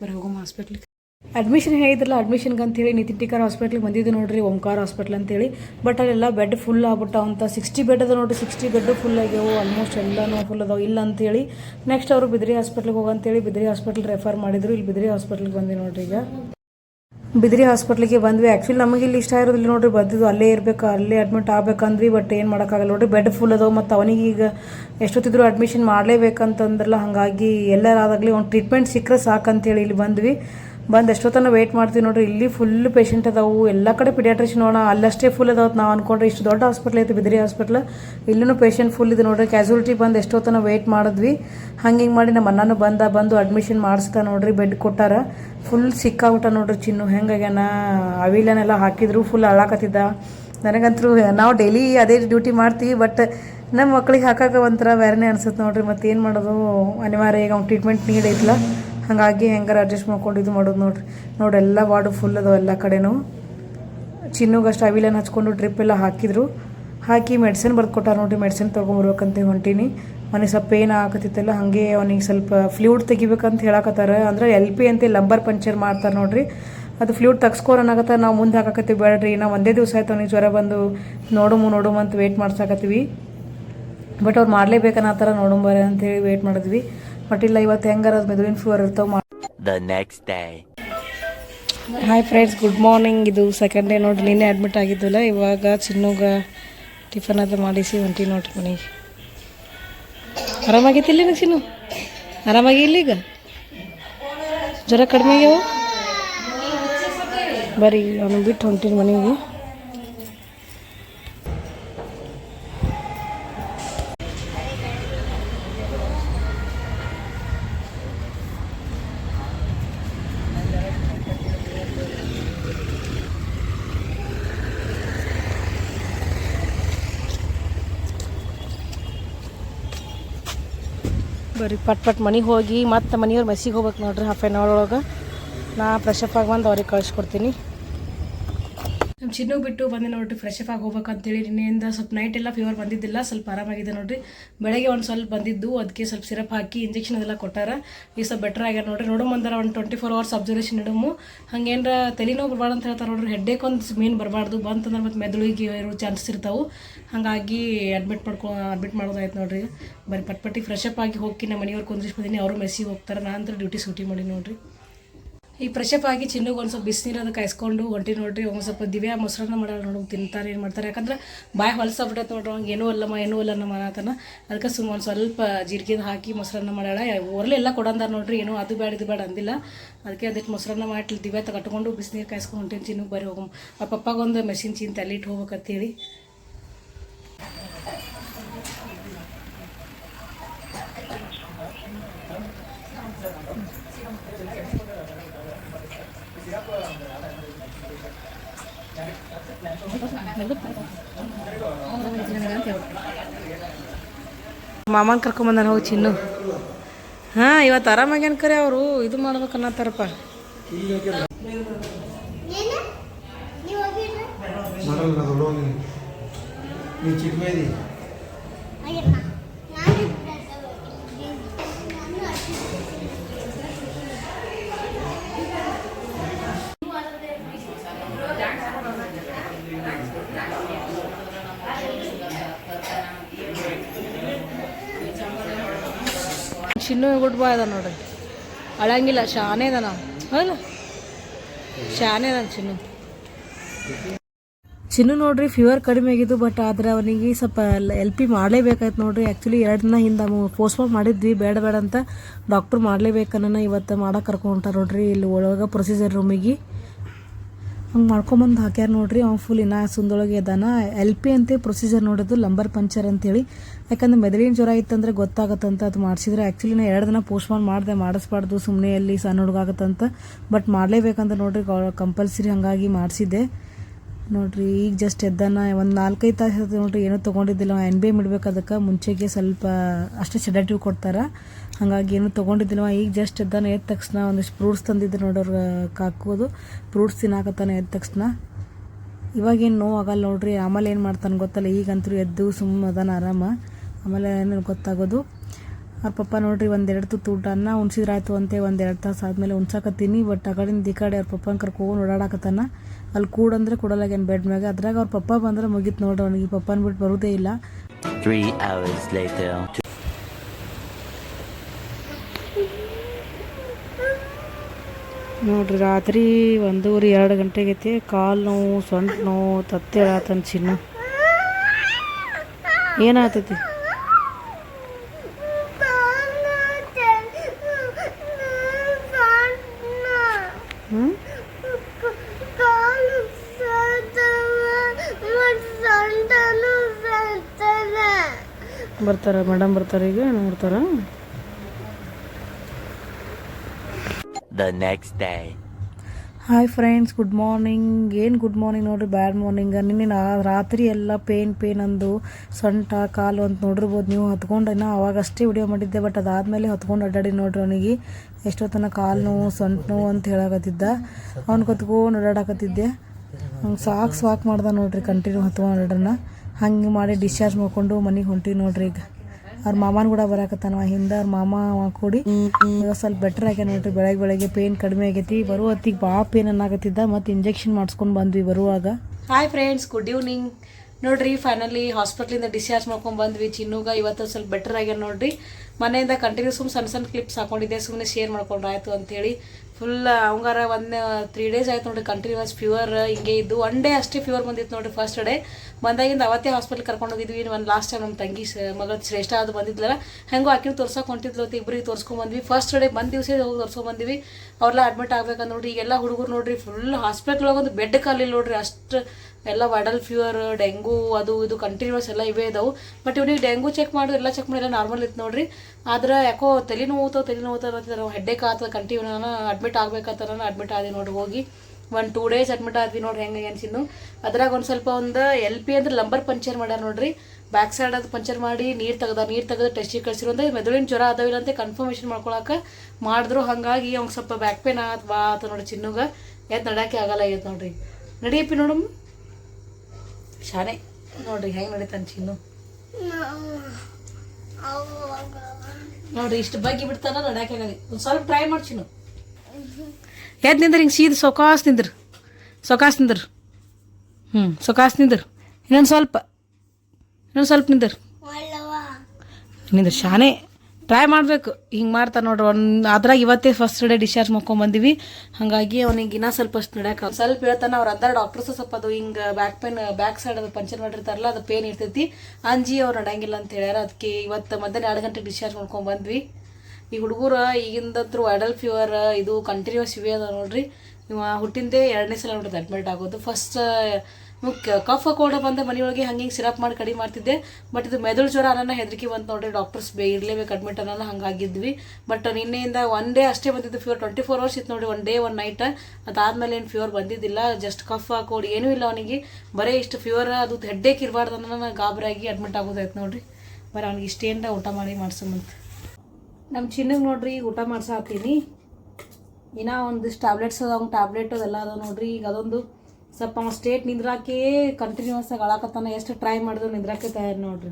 ಬರೀ ಹೋಗಮ್ಮ ಹಾಸ್ಪಿಟ್ಲಿಗೆ ಅಡ್ಮಿಷನ್ ಹೇಳಿದ್ರಲ್ಲ ಅಡ್ಮಿಷನ್ಗೆ ಅಂತೇಳಿ ನಿತಿನ್ ಟಿಕಾರ್ ಹಾಸ್ಪಿಟ್ಲಿಗೆ ಬಂದಿದ್ದು ನೋಡ್ರಿ, ಓಂಕಾರ ಹಾಸ್ಪಿಟ್ಲ್ ಅಂತೇಳಿ. ಬಟ್ ಅಲ್ಲೆಲ್ಲ ಬೆಡ್ ಫುಲ್ ಆಗ್ಬಿಟ್ಟಾವ ಅಂತ ಸಿಕ್ಸ್ಟಿ ಬೆಡ್ ಅದ ನೋಡ್ರಿ ಸಿಕ್ಸ್ಟಿ ಬೆಡ್ ಫುಲ್ ಆಗ್ಯಾವು ಆಲ್ಮೋಸ್ಟ್ ಎಲ್ಲನೂ ಫುಲ್ ಅದಾವೆ. ಇಲ್ಲ ಅಂತೇಳಿ. ನೆಕ್ಸ್ಟ್ ಅವರು ಬಿದ್ರಿ ಹಾಸ್ಪಿಟ್ಲಿಗೆ ಹೋಗಂತೇಳಿ ಬಿದ್ರಿ ಹಾಸ್ಪಿಟ್ಲ್ ರೆಫರ್ ಮಾಡಿದ್ರು. ಇಲ್ಲಿ ಬಿದ್ರಿ ಹಾಸ್ಪಿಟ್ಲಿಗೆ ಬಂದಿ ನೋಡ್ರಿ ಈಗ. ಬಿದ್ರಿ ಹಾಸ್ಪಿಟ್ಲಿಗೆ ಬಂದ್ವಿ. ಆ್ಯಕ್ಚುಲಿ ನಮಗೆ ಇಲ್ಲಿ ಇಷ್ಟ ಇರೋದಿಲ್ಲ ನೋಡ್ರಿ, ಬಂದಿದ್ದು ಅಲ್ಲೇ ಇರಬೇಕು, ಅಲ್ಲೇ ಅಡ್ಮಿಟ್ ಆಗ್ಬೇಕಂದ್ವಿ ಬಟ್ ಏನು ಮಾಡೋಕ್ಕಾಗಲ್ಲ ನೋಡ್ರಿ. ಬೆಡ್ ಫುಲ್ ಅದಾವೆ ಮತ್ತು ಅವನಿಗೆ ಈಗ ಎಷ್ಟೊತ್ತಿದ್ರು ಅಡ್ಮಿಷನ್ ಮಾಡಲೇಬೇಕಂತಂದ್ರಲ್ಲ, ಹಾಗಾಗಿ ಎಲ್ಲರಾದಾಗಲಿ ಒಂದು ಟ್ರೀಟ್ಮೆಂಟ್ ಸಿಕ್ಕರೆ ಸಾಕಂತೇಳಿ ಇಲ್ಲಿ ಬಂದ್ವಿ. ಬಂದು ಎಷ್ಟೊತ್ತನ ವೇಟ್ ಮಾಡ್ತೀವಿ ನೋಡ್ರಿ. ಇಲ್ಲಿ ಫುಲ್ ಪೇಷಂಟ್ ಅದಾವು. ಎಲ್ಲ ಕಡೆ ಪಿಡಿಯಾಟ್ರಿಷನ್ ನೋಡೋಣ. ಅಲ್ಲಷ್ಟೇ ಫುಲ್ ಅದಾವತ್ ನಾವು ಅನ್ಕೊಂಡ್ರೆ ಇಷ್ಟು ದೊಡ್ಡ ಹಾಸ್ಪಿಟ್ಲ್ ಐತೆ, ಬಿದ್ರಿ ಹಾಸ್ಪಿಟ್ಲ್ ಇಲ್ಲೂ ಪೇಷಂಟ್ ಫುಲ್ ಇದೆ ನೋಡ್ರಿ. ಕ್ಯಾಸುಲಿಟಿ ಬಂದು ಎಷ್ಟೊತ್ತನ ವೇಟ್ ಮಾಡಿದ್ವಿ. ಹಂಗೆ ಹಿಂಗೆ ಮಾಡಿ ನಮ್ಮ ಅಣ್ಣನೂ ಬಂದ, ಬಂದು ಅಡ್ಮಿಷನ್ ಮಾಡಿಸ್ದ ನೋಡ್ರಿ ಬೆಡ್ ಕೊಟ್ಟಾರ. ಫುಲ್ ಸಿಕ್ಕಾಬಿಟ್ಟ ನೋಡ್ರಿ ಚಿನ್ನು. ಹೆಂಗಾಗ್ಯಾನ? ಅವಿಲನೆಲ್ಲ ಹಾಕಿದ್ರು ಫುಲ್ ಅಳಾಕತ್ತಿದ್ದ. ನನಗಂತೂ ನಾವು ಡೈಲಿ ಅದೇ ಡ್ಯೂಟಿ ಮಾಡ್ತೀವಿ ಬಟ್ ನಮ್ಮ ಮಕ್ಕಳಿಗೆ ಹಾಕಾಕ ಒಂಥರ ಬೇರೆನೇ ಅನ್ಸುತ್ತೆ ನೋಡ್ರಿ. ಮತ್ತೇನು ಮಾಡೋದು? ಅನಿವಾರ್ಯ, ಈಗ ಅವ್ನು ಟ್ರೀಟ್ಮೆಂಟ್ ನೀಡ್ ಐತ್ಲ. ಹಾಗಾಗಿ ಹೆಂಗಾರ ಅಡ್ಜಸ್ಟ್ ಮಾಡ್ಕೊಂಡು ಇದು ಮಾಡೋದು ನೋಡ್ರಿ. ನೋಡಿ ಎಲ್ಲ ವಾರ್ಡು ಫುಲ್ ಅದಾವೆ ಎಲ್ಲ ಕಡೆನೂ. ಚಿನ್ನಗಷ್ಟು ಅವಿಲನ್ ಹಚ್ಕೊಂಡು ಡ್ರಿಪ್ ಎಲ್ಲ ಹಾಕಿದ್ರು. ಹಾಕಿ ಮೆಡಿಸಿನ್ ಬರ್ದು ಕೊಟ್ಟಾರ ನೋಡ್ರಿ ಮೆಡಿಸಿನ್ ತೊಗೊಂಬರ್ಬೇಕಂತ ಹೊಂಟೀನಿ. ಮನೆ ಸ್ವಲ್ಪ ಪೇನ್ ಆಗತ್ತಿತ್ತಲ್ಲ ಹಾಗೆ ಅವನಿಗೆ ಸ್ವಲ್ಪ ಫ್ಲೂಡ್ ತೆಗಿಬೇಕಂತ ಹೇಳಕತ್ತಾರ. ಅಂದ್ರೆ ಎಲ್ ಪಿ ಅಂತ ಲಂಬರ್ ಪಂಚರ್ ಮಾಡ್ತಾರೆ ನೋಡ್ರಿ. ಅದು ಫ್ಲೂಡ್ ತಗ್ಸ್ಕೋರ್ ಅನ್ನಕತ್ತ ನಾವು ಮುಂದೆ ಹಾಕಕತ್ತೀವಿ ಬೇಡ್ರಿ ನಾವು ಒಂದೇ ದಿವಸ ಆಯ್ತು ಅವ್ನಿಗೆ ಜ್ವರ ಬಂದು, ನೋಡುಮು ನೋಡುಮು ಅಂತ ವೇಟ್ ಮಾಡ್ಸಾಕತ್ತೀವಿ. ಬಟ್ ಅವ್ರು ಮಾಡಲೇಬೇಕನ್ನೋ ಥರ ಅಂತ ಅಂತೇಳಿ ವೇಟ್ ಮಾಡಿದ್ವಿ. ಬಟ್ ಇಲ್ಲ ಇವತ್ತು ಹೆಂಗಾರ ಮೆದುಳಿನ ಫೀವರ್ ಇರ್ತಾವ. ಹಾಯ್ ಫ್ರೆಂಡ್ಸ್ ಗುಡ್ ಮಾರ್ನಿಂಗ್ ಇದು ಸೆಕೆಂಡ್ ಡೇ ನೋಡ್ರಿ ನಿನ್ನೆ ಅಡ್ಮಿಟ್ ಆಗಿದ್ವಲ್ಲ ಇವಾಗ ಚಿನ್ನೋಗ ಟಿಫನ್ ಅದು ಮಾಡಿಸಿ ಹೊಂಟಿ ನೋಡ್ರಿ ಮನೆಗೆ. ಆರಾಮಾಗಿತ್ತಿಲ್ಲ ನಿನಗೆ ಚಿನ್ನು? ಆರಾಮಾಗಿಲ್ಲ ಈಗ? ಜ್ವರ ಕಡಿಮೆ ಆಗ್ಯಾವ? ಬರೀ ಅವನು ಬಿಟ್ಟು ಹೊಂಟಿನ ಮನೆಗೆ. ಬರೀ ಪಟ್ ಪಟ್ ಮನೆಗೆ ಹೋಗಿ ಮತ್ತೆ ಮನೆಯವ್ರು ಮೆಸ್ಸಿಗೆ ಹೋಗ್ಬೇಕು ನೋಡ್ರಿ ಹಾಫ್ ಆನ್ ಅವರ್ ಒಳಗೆ. ನಾ ಫ್ರೆಶ್ ಅಪ್ ಆಗಿ ಬಂದು ಅವ್ರಿಗೆ ಕಳಿಸ್ಕೊಡ್ತೀನಿ. ನಮ್ಮ ಬಿಟ್ಟು ಬಂದೆ ನೋಡ್ರಿ ಫ್ರೆಶ್ ಅಪ್ ಆಗಿ ಹೋಗ್ಬೇಕಂತೇಳಿ. ನಿನ್ನೆಯಿಂದ ಸ್ವಲ್ಪ ನೈಟ್ ಎಲ್ಲ ಫೀವರ್ ಬಂದಿದ್ದಿಲ್ಲ, ಸ್ವಲ್ಪ ಆರಾಮಾಗಿದೆ ನೋಡ್ರಿ. ಬೆಳಗ್ಗೆ ಒಂದು ಸ್ವಲ್ಪ ಬಂದಿದ್ದು ಅದಕ್ಕೆ ಸ್ವಲ್ಪ ಸಿರಪ್ ಹಾಕಿ ಇಂಜೆಕ್ಷನ್ ಅದೆಲ್ಲ ಕೊಟ್ಟಾರ. ಈಗ ಸ್ವಲ್ಪ ಬೆಟರ್ ಆಗ್ಯಾರ ನೋಡ್ರಿ. ನೋಡೋ ಬಂದಾರ ಒಂದು ಟ್ವೆಂಟಿ ಫೋರ್ ಅವರ್ಸ್ ಅಬ್ಸರ್ವೇಷನ್ ಇಡಮು. ಹಂಗೇನ್ರ ತಲೆನೋವು ಬರಬಾರ್ದು ಅಂತ ಹೇಳ್ತಾರೆ ನೋಡ್ರಿ. ಹೆಡ್ಡೇಕ್ ಒಂದು ಮೇನ್ ಬರಬಾರ್ದು. ಬಂತಂದ್ರೆ ಮತ್ತೆ ಮೆದುಳಿಗೆ ಇರೋ ಚಾನ್ಸಸ್ ಇರ್ತಾವೆ. ಹಾಗಾಗಿ ಅಡ್ಮಿಟ್ ಮಾಡ್ಕೊ ಅಡ್ಮಿಟ್ ಮಾಡೋದಾಯ್ತು ನೋಡ್ರಿ. ಬರೀ ಪಟ್ಪಟ್ಟಿ ಫ್ರೆಶ್ ಅಪ್ ಆಗಿ ಹೋಗಿ ನಮ್ಮ ಮನೆಯವ್ರು ಕುಂದ್ರಿಸಿ ಬಂದೀನಿ ಅವರು ಮೆಸ್ಸಿಗೆ ಹೋಗ್ತಾರೆ. ನಾನು ಡ್ಯೂಟಿ ಸೂಟಿ ಮಾಡಿ ನೋಡ್ರಿ. ಈ ಫ್ರೆಶಪ್ ಆಗಿ ಚಿನ್ನಗೆ ಒಂದು ಸ್ವಲ್ಪ ಬಿಸಿನೀರು ಕಾಯಿಸ್ಕೊಂಡು ಹೊಂಟಿ ನೋಡ್ರಿ, ಒಂದು ಸ್ವಲ್ಪ ದಿವ್ಯಾ ಮೊಸರನ್ನ ಮಾಡಾಳ ನೋಡಿ, ತಿಂತಾರೆ ಏನು ಮಾಡ್ತಾರೆ? ಯಾಕಂದ್ರೆ ಬಾಯಿ ಹೊಲಸಾಗ್ಬಿಟ್ಟೈತೆ ನೋಡ್ರಿ ಅವ್ನಿಗೆ ಏನೂ ಅಲ್ಲಮ್ಮ, ಏನೂ ಅಲ್ಲ ನಮ್ಮ ಅನ್ನತಾನ ಅದಕ್ಕೆ ಸುಮ್ಮ ಒಂದು ಸ್ವಲ್ಪ ಜೀರಿಗೆದು ಹಾಕಿ ಮೊಸರನ್ನ ಮಾಡ್ಯಾಳ. ಎಲ್ಲ ಕೊಡಂದಾರ ನೋಡ್ರಿ, ಏನೋ ಅದು ಬೇಡ ಇದು ಬೇಡ ಅಂದಿಲ್ಲ. ಅದಕ್ಕೆ ಅದಕ್ಕೆ ಮೊಸರನ್ನ ಮಾಡಿ ದಿವ್ಯಾ ತಗಟ್ಕೊಂಡು ಬಿಸಿನೀರು ಕಾಯಿಸ್ಕೊಂಡು ಹೊಂಟೀನಿ ಚಿನ್ನಕ್ಕೆ ಬರೀ ಹೋಗಮ್. ಆ ಪಪ್ಪಾಗೊಂದು ಮೆಷಿನ್ ಚಿಂತ ಅಲ್ಲಿಟ್ಟು ಹೋಗ್ಬೇಕಂತೇಳಿ ಮಾಮನ ಕರ್ಕೊಂಬಂದಾನ ಹೋಗಿ ಚಿನ್ನು. ಹಾಂ ಇವತ್ತು ಆರಾಮಾಗ್ಯಾನ ಕರೆ ಅವರು. ಇದು ಮಾಡ್ಬೇಕು ಅನ್ನತ್ತಾರಪ್ಪ. ಚಿಕ್ಕ ನೀ ಚಿನ್ನು ಗುಡ್ ಬಾಯ್ ಅದ ನೋಡ್ರಿ. ಅಳಂಗಿಲ್ಲ, ಶಾನೆ ಅದ ನಾವು. ಶಾನೆ ಅದ ಚಿನ್ನು ಚಿನ್ನು ನೋಡ್ರಿ ಫೀವರ್ ಕಡಿಮೆ ಆಗಿದ್ದು ಬಟ್ ಆದ್ರೆ ಅವನಿಗೆ ಸ್ವಲ್ಪ ಎಲ್ ಪಿ ಮಾಡಲೇಬೇಕಾಯ್ತು ನೋಡ್ರಿ. ಆ್ಯಕ್ಚುಲಿ ಎರಡು ದಿನ ಹಿಂದೆ ಪೋಸ್ಟ್ಪೋನ್ ಮಾಡಿದ್ವಿ, ಬೇಡ ಬೇಡ ಅಂತ ಡಾಕ್ಟ್ರು ಮಾಡಲೇಬೇಕನ್ನ ಇವತ್ತು ಮಾಡಕ್ಕೆ ಕರ್ಕೊಂಡು ಹೊಂಟಾರ ನೋಡ್ರಿ. ಇಲ್ಲಿ ಒಳಗೆ ಪ್ರೊಸೀಜರ್ ರೂಮಿಗೆ ಹಂಗೆ ಮಾಡ್ಕೊಂಬಂದು ಹಾಕ್ಯಾರ ನೋಡ್ರಿ ಅವ್ನು ಫುಲ್ ಇನ್ನ ಸುಂದೊಳಗೆ ಇದ್ದಾನ ಎಲ್ ಪಿ ಅಂತ ಪ್ರೊಸೀಜರ್ ನೋಡೋದು ಲಂಬರ್ ಪಂಚರ್ ಅಂತೇಳಿ. ಯಾಕಂದ್ರೆ ಮೆದುಳಿನ ಜ್ವರ ಇತ್ತಂದ್ರೆ ಗೊತ್ತಾಗತ್ತಂತ ಅದು ಮಾಡಿಸಿದ್ರೆ. ಆ್ಯಕ್ಚುಲಿ ನಾ ಎರಡು ದಿನ ಪೋಸ್ಟ್ಪೋನ್ ಮಾಡಿದೆ, ಮಾಡಿಸ್ಬಾರ್ದು ಸುಮ್ಮನೆ ಅಲ್ಲಿ ಸಣ್ಣ ಹುಡುಗಾಗತ್ತಂತ ಬಟ್ ಮಾಡಲೇಬೇಕಂತ ನೋಡ್ರಿ ಕಂಪಲ್ಸರಿ ಹಾಗಾಗಿ ಮಾಡಿಸಿದ್ದೆ. ನೋಡ್ರಿ, ಈಗ ಜಸ್ಟ್ ಎದ್ದಾನ, ಒಂದು ನಾಲ್ಕೈದು ತಾಸು ನೋಡ್ರಿ, ಏನೂ ತೊಗೊಂಡಿದ್ದಿಲ್ಲ. ಎನ್ ಬಿ ಎಂ ಇಡ್ಬೇಕು ಅದಕ್ಕೆ, ಮುಂಚೆಗೆ ಸ್ವಲ್ಪ ಅಷ್ಟೇ ಸೆಡೇಟಿವ್ ಕೊಡ್ತಾರೆ. ಹಾಗಾಗಿ ಏನು ತೊಗೊಂಡಿದ್ದಿಲ್ಲ ಈಗ ಜಸ್ಟ್ ಎದ್ದಾನ, ಎದ್ದ ತಕ್ಷಣ ಒಂದಿಷ್ಟು ಫ್ರೂಟ್ಸ್ ತಂದಿದ್ದೆ ನೋಡೋರು ಕಾಕೋದು. ಫ್ರೂಟ್ಸ್ ತಿನ್ನಾಕತ್ತಾನೆ, ಎದ್ದ ತಕ್ಷಣ. ಇವಾಗೇನು ನೋವು ಆಗಲ್ಲ ನೋಡ್ರಿ. ಆಮೇಲೆ ಏನು ಮಾಡ್ತಾನೆ ಗೊತ್ತಲ್ಲ? ಈಗಂತೂ ಎದ್ದು ಸುಮ್ಮನೆ ಅದಾನ ಆರಾಮ. ಆಮೇಲೆ ಏನು ಗೊತ್ತಾಗೋದು? ಅವ್ರ ಪಪ್ಪ ನೋಡ್ರಿ, ಒಂದೆರಡು ತುತ್ತು ಅನ್ನ ಉಣ್ಸಿದ್ರಾಯ್ತು ಅಂತೆ. ಒಂದೆರಡು ತಾಸು ಆದಮೇಲೆ ಉಣ್ಸಾಕತ್ತೀನಿ. ಬಟ್ ಆ ಕಡೆಯಿಂದ ಈ ಕಡೆ ಅವ್ರ ಪಪ್ಪನ ಕರ್ಕೊಂಡು ಓಡಾಡಕತ್ತಾನ. ಅಲ್ಲಿ ಕೂಡಂದ್ರೆ ಕೊಡಲಾಗೇನು ಬೆಡ್ ಮ್ಯಾಗ. ಅದ್ರಾಗ ಅವ್ರ ಪಪ್ಪ ಬಂದ್ರೆ ಮುಗೀತು ನೋಡ್ರಿ ಅವನಿಗೆ. ಪಪ್ಪನ ಬಿಟ್ಟು ಬರೋದೇ ಇಲ್ಲ. ನೋಡ್ರಿ, ರಾತ್ರಿ ಒಂದೂವರೆ ಎರಡು ಗಂಟೆಗೆ ಐತಿ. ಕಾಲು ನೋವು, ಸೊಂಟ ನೋವು, ತತ್ತೆ ಆತನ ಚಿನ್ನ. ಏನಾಗ್ತೈತಿ ಬರ್ತಾರೆ ಬರ್ತಾರ, ಮೇಡಮ್ ಬರ್ತಾರ ಈಗ, ನೋಡ್ತಾರ? The next day hi friends good morning ಏನು ಗುಡ್ ಮಾರ್ನಿಂಗ್ ನೋಡ್ರಿ? ಬ್ಯಾಡ್ ಮಾರ್ನಿಂಗ್ ನಿನ್ನೆ ನಾ- ರಾತ್ರಿ ಎಲ್ಲ ಪೇನ್ ಪೇನ್ ಅಂದು ಸೊಂಟ, ಕಾಲು ಅಂತ ನೋಡಿರ್ಬೋದು. ನೀವು ಹತ್ಕೊಂಡು ನಾ ಅವಾಗ ಅಷ್ಟೇ ವಿಡಿಯೋ ಮಾಡಿದ್ದೆ ಬಟ್ ಅದಾದಮೇಲೆ ಹತ್ಕೊಂಡು ಅಡ್ಡಾಡಿ ನೋಡ್ರಿ ಅವನಿಗೆ. ಎಷ್ಟೊತ್ತನ ಕಾಲು ನೋವು, ಸೊಂಟ ನೋವು ಅಂತ ಹೇಳಕತ್ತಿದ್ದ. ಅವ್ನು ಕತ್ಕೊಂಡು ಓಡಾಡಕತ್ತಿದ್ದೆ ಹಂಗೆ ಸಾಕು ಸಾಕು ಮಾಡ್ದೆ ನೋಡ್ರಿ ಕಂಟಿನ್ಯೂ ಹತ್ಕೊಂಡು ಅಡ್ಡನ್ನ ಹಂಗೆ ಮಾಡಿ ಡಿಸ್ಚಾರ್ಜ್ ಮಾಡ್ಕೊಂಡು ಮನೆಗೆ ಹೊಂಟಿವಿ ನೋಡ್ರಿ ಈಗ. ಅವ್ರ ಮಾಮನ ಕೂಡ ಬರಾಕತ್ತಾನ. ಹಿಂದೆ ಅವ್ರ ಮಾಮ ಕೂಡಿ. ಈಗ ಸ್ವಲ್ಪ ಬೆಟರ್ ಆಗ್ಯಾನ ನೋಡ್ರಿ. ಬೆಳಗ್ಗೆ ಬೆಳಗ್ಗೆ ಪೇನ್ ಕಡಿಮೆ ಆಗೈತಿ. ಬರುವ ಹೊತ್ತಿಗೆ ಭಾಳ ಪೇನ್ ಅನ್ನಾಗತ್ತಿದ್ದ ಮತ್ತು ಇಂಜೆಕ್ಷನ್ ಮಾಡಿಸ್ಕೊಂಡು ಬಂದ್ವಿ ಬರುವಾಗ. ಹಾಯ್ ಫ್ರೆಂಡ್ಸ್ ಗುಡ್ ಈವ್ನಿಂಗ್ ನೋಡ್ರಿ ಫೈನಲಿ ಹಾಸ್ಪಿಟ್ಲಿಂದ ಡಿಸ್ಚಾರ್ಜ್ ಮಾಡ್ಕೊಂಡು ಬಂದ್ವಿ. ಚಿನ್ನುಗ ಇವತ್ತು ಸ್ವಲ್ಪ ಬೆಟರ್ ಆಗ್ಯಾರ ನೋಡ್ರಿ. ಮನೆಯಿಂದ ಕಂಟಿನ್ಯೂ ಸುಮ್ಮನೆ ಸಣ್ಣ ಸಣ್ಣ ಕ್ಲಿಪ್ಸ್ ಹಾಕೊಂಡಿದ್ದೆ ಸುಮ್ಮನೆ ಶೇರ್ ಮಾಡ್ಕೊಂಡ್ರೆ ಆಯಿತು ಅಂತೇಳಿ. ಫುಲ್ ಅವಂಗಾರ ಒಂದು ತ್ರೀ ಡೇಸ್ ಆಯ್ತು ನೋಡ್ರಿ ಕಂಟಿನ್ಯೂಸ್ ಫೀವರ್ ಹಿಂಗೆ ಇದ್ದು. ಒನ್ ಡೇ ಅಷ್ಟೇ ಫೀವರ್ ಬಂದಿತ್ತು ನೋಡ್ರಿ ಫಸ್ಟ್ ಡೇ ಬಂದಾಗಿಂದ ಅವತ್ತೇ ಹಾಸ್ಪಿಟ್ಲ್ ಕರ್ಕೊಂಡು ಹೋಗಿದ್ವಿ. ಒಂದು ಲಾಸ್ಟ್ ಟೈಮ್ ನಮ್ಮ ತಂಗಿ ಮಗಳ ಶ್ರೇಷ್ಠ ಅದು ಬಂದಿದ್ಲಲ್ಲ, ಹೆಂಗೋ ಆಕಿನ ತೋರ್ಸೋಕೆ ಹೊಂಟಿದ್ಲು ಅಂತ ಇಬ್ಬರಿಗೆ ತೋರ್ಸ್ಕೊಂಡ್ ಬಂದ್ವಿ. ಫಸ್ಟ್ ಡೇ ಬಂದ ದಿವಸ ಹೋಗಿ ತೋರ್ಸ್ಕೊಂಡ್ ಬಂದ್ವಿ. ಅವ್ರೆಲ್ಲ ಅಡ್ಮಿಟ್ ಆಗ್ಬೇಕಂತ ನೋಡ್ರಿ, ಈಗೆಲ್ಲ ಹುಡುಗರು ನೋಡ್ರಿ ಫುಲ್ ಹಾಸ್ಪಿಟ್ಲ್ ಒಳಗೊಂದು ಬೆಡ್ ಕಾಲಿಲ್ಲ ನೋಡ್ರಿ. ಅಷ್ಟು ಎಲ್ಲ ವೈಡಲ್ ಫೀವರ್ ಡೆಂಗೂ ಅದು ಇದು ಕಂಟಿನ್ಯೂಸ್ ಎಲ್ಲ ಇವೇ ಇದಾವೆ. ಬಟ್ ಇವ್ನಿಗೆ ಡೆಂಗು ಚೆಕ್ ಮಾಡಿ ಎಲ್ಲ ಚೆಕ್ ಮಾಡಿ ಎಲ್ಲ ನಾರ್ಮಲ್ ಇತ್ತು ನೋಡ್ರಿ. ಆದ್ರೆ ಯಾಕೋ ತಲೆ ನೋವು ತಲೆ ನೋವು ಹೆಡ್ ಹೆಡ್ಡೇಕ್ ಆಗ್ತದೆ ಕಂಟಿನ್ಯೂ ಅಡ್ಮಿಟ್ ಆಗ್ಬೇಕಂತ ಅಡ್ಮಿಟ್ ಆದಿ ನೋಡಿ ಹೋಗಿ. ಒಂದು ಟೂ ಡೇಸ್ ಅಡ್ಮಿಟ್ ಆದ್ವಿ ನೋಡ್ರಿ ಹೆಂಗೆ ಅನ್ಸಿದ್ದು ಅದ್ರಾಗ ಒಂದು ಸ್ವಲ್ಪ ಒಂದು ಎಲ್ ಪಿ ಅಂದ್ರೆ ಲಂಬರ್ ಪಂಚರ್ ಮಾಡ್ಯಾರ ನೋಡ್ರಿ. ಬ್ಯಾಕ್ ಸೈಡ್ ಅದು ಪಂಚರ್ ಮಾಡಿ ನೀರು ತೆಗ್ದ, ನೀರು ತೆಗೆದು ಟೆಸ್ಟಿಗೆ ಕಳ್ಸಿರೋ ಅಂದ್ರೆ ಮೆದುಳಿನ ಜ್ವರ ಅದಾವಿಲ್ಲ ಅಂತ ಕನ್ಫರ್ಮೇಷನ್ ಮಾಡ್ಕೊಳಕ್ಕೆ ಮಾಡಿದ್ರು. ಹಾಗಾಗಿ ಅವ್ನಿಗೆ ಸ್ವಲ್ಪ ಬ್ಯಾಕ್ ಪೇನ್ ಆತ್, ಬಾ ಆತ ನೋಡಿ ಚಿನ್ನುಗ. ಎದ್ದು ನಡಕ್ಕೆ ಆಗಲ್ಲ ಆಗೈತೆ ನೋಡ್ರಿ. ನಡಿಯಪ್ಪಿ ನೋಡಮ್ಮ. ಶಾನೆ. ನೋಡ್ರಿ, ಹೆಂಗೆ ನಡೀತಾನೆ ಚಿನ್ನು ನೋಡ್ರಿ, ಇಷ್ಟು ಬಗ್ಗಿ ಬಿಡ್ತಾನ ನಡಕ್ಕೆ ಆಗಲ್ಲ. ಒಂದು ಸ್ವಲ್ಪ ಟ್ರೈ ಮಾಡಿ ಚಿನ್ನು ಎದ್ದು ನಿಂದ್ರ ಹಿಂಗೆ ಸೀದ್ ಸೊಕಾಸ್ ನಿಂದ್ರ. ಸೊಕಾಸ್ ನಿಂದ್ರ. ಹ್ಞೂ ಸೊಕಾಸ್ ನಿಂದ್ರ. ಇನ್ನೊಂದು ಸ್ವಲ್ಪ. ಇನ್ನೊಂದು ಸ್ವಲ್ಪ ನಿಂದ್ರ. ನಿಂದ್ರ ಶಾನೆ. ಟ್ರೈ ಮಾಡಬೇಕು. ಹಿಂಗೆ ಮಾಡ್ತಾರೆ ನೋಡ್ರಿ. ಒಂದು ಅದ್ರಾಗ ಇವತ್ತೇ ಫಸ್ಟ್ ಡೇ ಡಿಸ್ಚಾರ್ಜ್ ಮಾಡ್ಕೊಂಬಂದಿವಿ. ಹಾಗಾಗಿ ಅವ್ನಿಗೆ ಇನ್ನೂ ಸ್ವಲ್ಪ ಅಷ್ಟು ಸ್ವಲ್ಪ ಹೇಳ್ತಾನೆ ಅವ್ರು ಅದರ ಡಾಕ್ಟರ್ಸ್ ಸ್ವಲ್ಪ ಅದು ಹಿಂಗೆ ಬ್ಯಾಕ್ ಪೇನ್ ಬ್ಯಾಕ್ ಸೈಡ್ ಅದು ಪಂಚರ್ ಮಾಡಿರ್ತಾರಲ್ಲ, ಅದು ಪೇನ್ ಇರ್ತೈತಿ. ಅಂಜಿ ಅವ್ರು ನಡಂಗಿಲ್ಲ ಅಂತ ಹೇಳ್ಯಾರ. ಅದಕ್ಕೆ ಇವತ್ತು ಮಧ್ಯಾಹ್ನ ಎರಡು ಗಂಟೆಗೆ ಡಿಸ್ಚಾರ್ಜ್ ಮಾಡ್ಕೊಂಬಂದ್ವಿ. ಈ ಹುಡುಗರು ಈಗಿಂದ್ರು ವೈಡಲ್ ಫೀವರ್ ಇದು ಕಂಟಿನ್ಯೂಸ್ ಇವೆ ಅದ ನೋಡ್ರಿ. ಇವ ಹುಟ್ಟಿಂದೇ ಎರಡನೇ ಸಲ ನೋಡ್ರಿ ಅಡ್ಮಿಟ್ ಆಗೋದು. ಫಸ್ಟ್ ಕಫ ಕೋಡ ಬಂದ ಮನೆಯೊಳಗೆ ಹಂಗೆ ಹಿಂಗೆ ಸಿರಪ್ ಮಾಡಿ ಕಡಿಮೆ ಮಾಡ್ತಿದ್ದೆ. ಬಟ್ ಇದು ಮೆದುಳು ಜ್ವರ ಅನ್ನೋ ಹೆದರಿಕೆ ಬಂತು ನೋಡ್ರಿ ಡಾಕ್ಟರ್ಸ್ ಬೇ, ಇರಲೇಬೇಕು ಅಡ್ಮಿಟ್ ಅನ್ನೋ ಹಂಗಾಗಿದ್ವಿ. ಬಟ್ ನಿನ್ನೆಯಿಂದ ಒನ್ ಡೇ ಅಷ್ಟೇ ಬಂದಿದ್ದು ಫೀವರ್ ಟ್ವೆಂಟಿ ಫೋರ್ ಅವರ್ಸ್ ಇತ್ತು ನೋಡಿ ಒನ್ ಡೇ ಒನ್ ನೈಟ್ ಅದಾದ್ಮೇಲೆ ಏನು ಫೀವರ್ ಬಂದಿದ್ದಿಲ್ಲ ಜಸ್ಟ್ ಕಫ್ ಕೋಲ್ಡ್ ಏನೂ ಇಲ್ಲ ಅವನಿಗೆ. ಬರೀ ಇಷ್ಟು ಫೀವರ್ ಅದು ಹೆಡ್ಡೇಕ್ ಇರಬಾರ್ದು ಅನ್ನೋ ಗಾಬರಾಗಿ ಅಡ್ಮಿಟ್ ಆಗೋದಾಯ್ತು ನೋಡ್ರಿ. ಬರೀ ಅವ್ನಿಗೆ ಇಷ್ಟೇಂದ ಊಟ ಮಾಡಿ ಮಾಡ್ಸಮಂತ. ನಮ್ಮ ಚಿನ್ನಗೆ ನೋಡ್ರಿ ಊಟ ಮಾಡ್ಸಾತೀನಿ ಇನ್ನೂ ಒಂದಿಷ್ಟು ಟ್ಯಾಬ್ಲೆಟ್ಸ್ ಅದಾವ ಟ್ಯಾಬ್ಲೆಟ್ ಅದೆಲ್ಲ ಅದಾವ ನೋಡ್ರಿ, ಈಗ ಅದೊಂದು ಸ್ವಲ್ಪ ಅವ ಸ್ಟೇಟ್ ನಿಂದ್ರಾಕೆ ಕಂಟಿನ್ಯೂಸ್ ಆಗಿ ಅಳಕತ್ತಾನ. ಎಷ್ಟು ಟ್ರೈ ಮಾಡಿದ್ರು ನಿಂದ್ರಾಕೆ ತಯಾರು ನೋಡ್ರಿ.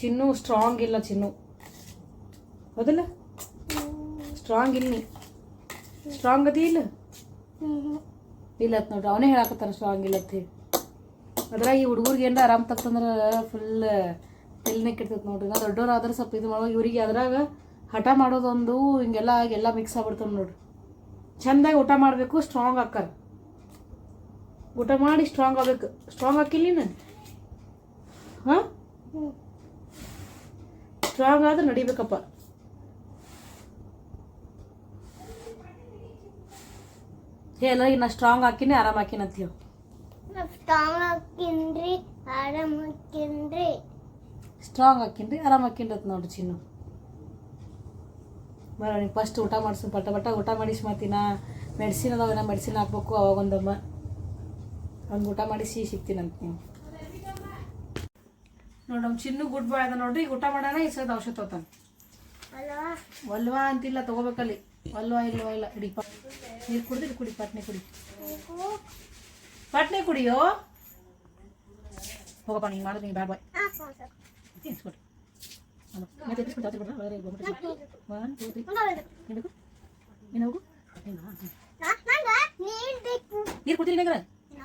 ಚಿನ್ನು ಸ್ಟ್ರಾಂಗ್ ಇಲ್ಲ ಚಿನ್ನು. ಹೌದಲ್ಲ? ಸ್ಟ್ರಾಂಗ್ ಇಲ್ಲಿ ಸ್ಟ್ರಾಂಗ್ ಅದಿ ಇಲ್ಲ? ಇಲ್ಲ ಅತ್ ನೋಡ್ರಿ. ಅವನೇ ಹೇಳಕತ್ತಾನ ಸ್ಟ್ರಾಂಗ್ ಇಲ್ಲ ಅಂತ ಹೇಳಿ. ಅದ್ರಾಗ ಈ ಹುಡುಗರಿಗೆ ಏನಾರ ಆರಾಮ್ ತಪ್ಪಂದ್ರೆ ಫುಲ್ ತೆಲ್ನೇ ಕೆಡ್ತೈತೆ ನೋಡ್ರಿ. ನಾ ದೊಡ್ಡವ್ರು ಆದ್ರೆ ಸ್ವಲ್ಪ ಇದು ಮಾಡೋ ಇವರಿಗೆ ಅದ್ರಾಗ ಹಠ ಮಾಡೋದೊಂದು ಹಿಂಗೆಲ್ಲ ಆಗಿ ಎಲ್ಲ ಮಿಕ್ಸ್ ಆಗ್ಬಿಡ್ತಾವೆ ನೋಡ್ರಿ. ಚೆಂದಾಗಿ ಊಟ ಮಾಡಬೇಕು ಸ್ಟ್ರಾಂಗ್ ಆಕ್ಕಾರ. ಊಟ ಮಾಡಿ ಸ್ಟ್ರಾಂಗ್ ಆಗ್ಬೇಕು. ಸ್ಟ್ರಾಂಗ್ ಹಾಕಿಲ್ಲ ನೀನು? ಹಾಂ? ಸ್ಟ್ರಾಂಗ್ ಆದ್ರೆ ನಡಿಬೇಕಪ್ಪ. ಎಲ್ಲ ನಾ ಸ್ಟ್ರಾಂಗ್ ಹಾಕಿನಿ ಆರಾಮ್ ಹಾಕಿನ ಅಂತ ಹೇಳು ಸ್ಟ್ರಾಂಗ್ ಹಾಕಿನ್ರಿ ಆರಾಮ್ ಹಾಕಿನ್ರಿ. ಸ್ಟ್ರಾಂಗ್ ಹಾಕಿನ್ರಿ ಆರಾಮ್ ಹಾಕಿನ್ರತ್ ನೋಡ್ರಿ ಚಿನ್ನು ಬರೋಣ ಫಸ್ಟ್ ಊಟ ಮಾಡಿಸು ಪಟ ಪಟ ಊಟ ಮಾಡಿಸಿ ಮತ್ತಿನ ಮೆಡಿಸಿನ್ ಅದಾವ ಮೆಡಿಸಿನ್ ಹಾಕ್ಬೇಕು ಅವಾಗೊಂದಮ್ಮ. ಅವ್ನಿಗೆ ಊಟ ಮಾಡಿಸಿ ಸಿಗ್ತೀನಂತ. ನೀವು ನೋಡಿ ನಮ್ಮ ಚಿನ್ನು ಗುಡ್ ಬಾಯ್ ಅದ ನೋಡ್ರಿ ಊಟ ಮಾಡೋಣ ಈ ಸದ ಔಷಧ ತೋತಾನೆ ಒಲ್ವಾ ಅಂತಿಲ್ಲ ತಗೋಬೇಕಲ್ಲಿ. ಒಲ್ವಾ ಇಲ್ವಾ ಇಲ್ಲ ಇಡಿ ಪ ನೀರು ಕುಡಿದ್ರಿ ಕುಡಿ ಪಟ್ನೆ ಕುಡಿ. ಪಟ್ನೆ ಕುಡಿಯೋ? ಹೋಗಪ್ಪ ನೀನು ಮಾಡೋದು ನೀನು ಬ್ಯಾಡ್ ಬಾಯ್. ತಿನ್ಸ್ಕೊಡಿ. ಮತ್ತೆ ಎತ್ತಿಸ್ಬಿಟ್ಟು ಜಾತ್ರೆ ಬಿಡ್ರಾ? ಒಳಗಡೆ ಹೋಗ್ಬಿಟ್ಟು ಒನ್ ಟೂ ತ್ರೀ ಏನು ಬೇಕು ಏನು ಹೋಗು ನೀರ್ ಬೇಕು. ನೀರು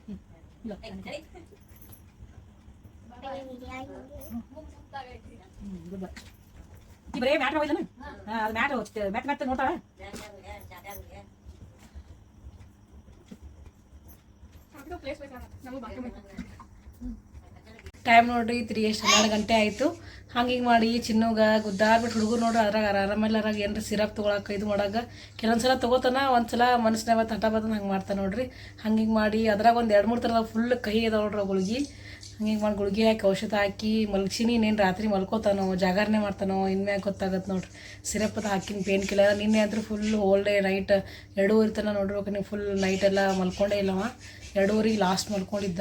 ಹ್ಮ್. ಇಲ್ಲ ಶಾಲೆ. ಹ್ಮ್, ಗುಡ್ ಬೈ ಈ ಬರೇ ಮ್ಯಾಟ್ ಹೋಗಿಲ್ಲ ಹಾಂ ಅದು ಟೈಮ್ ನೋಡ್ರಿ, ತ್ರೀ ಎಷ್ಟು ಹನ್ನೆರಡು ಗಂಟೆ ಆಯಿತು. ಹಂಗೆ ಹಿಂಗೆ ಮಾಡಿ ಚಿನ್ನೋಗ ಗುದ್ದಾಡ್ಬಿಟ್ಟು ಹುಡುಗರು ನೋಡ್ರಿ ಅದ್ರಾಗ ಆರಾಮೆಲ್ಲರಾಗ ಏನಾರ ಸಿರಪ್ ತೊಗೊಳಕ್ಕೆ ಇದು ಮಾಡಾಗ. ಕೆಲವೊಂದು ಸಲ ತೊಗೋತಾನ ಒಂದು ಸಲ ಮನಸ್ಸಿನಾಗ ಮತ್ತು ಹಠ ಬರ್ತನ ಹಂಗೆ ಮಾಡ್ತಾನೆ ನೋಡ್ರಿ. ಹಂಗೆ ಹಿಂಗೆ ಮಾಡಿ ಅದ್ರಾಗ ಒಂದು ಎರಡು ಮೂರು ಥರದ ಫುಲ್ ಕಹಿ ಅದಾವ ನೋಡ್ರಿ ಗುಳಿಗೆ. ಹಂಗೆ ಹಿಂಗೆ ಮಾಡಿ ಗುಳ್ಗಿ ಹಾಕಿ, ಔಷಧ ಹಾಕಿ, ಮಲ್ಗಿಸಿನಿ, ಇನ್ನೇನು ರಾತ್ರಿ ಮಲ್ಕೋತಾನೋ, ಜಾಗರಣೆ ಮಾಡ್ತಾನೋ ಇನ್ಮ್ಯಾಗ ಗೊತ್ತಾಗತ್ತೆ ನೋಡ್ರಿ. ಸಿರಪ್ ಅದು ಹಾಕಿನ ಪೇನ್ ಕಿಲ್ಲರ್ ನಿನ್ನೆ ಅಂದ್ರೆ ಫುಲ್ ಹೋಲ್ ಡೇ ನೈಟ್ ಎರಡೂ ಇರ್ತಾನೆ ನೋಡ್ರಿ ನೀವು ಫುಲ್ ನೈಟ್ ಎಲ್ಲ ಮಲ್ಕೊಂಡೇ ಇಲ್ಲವ. ಎರಡೂವರೆಗೆ ಲಾಸ್ಟ್ ಮಲ್ಕೊಂಡಿದ್ದ.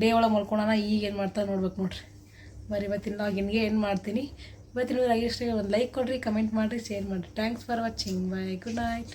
ಡೇ ಒಳಗೆ ಮಲ್ಕೊಳ್ಳೋಣ ಈಗ ಏನು ಮಾಡ್ತಾ ನೋಡ್ಬೇಕು ನೋಡ್ರಿ. ಬರೀ ಇವತ್ತಿನ ಲಾಗಿನ್ಗೆ ಏನು ಮಾಡ್ತೀನಿ. ಇವತ್ತಿನ ಇಷ್ಟ ಒಂದು ಲೈಕ್ ಕೊಡ್ರಿ ಕಮೆಂಟ್ ಮಾಡಿರಿ ಶೇರ್ ಮಾಡಿರಿ. Thanks for watching bye good night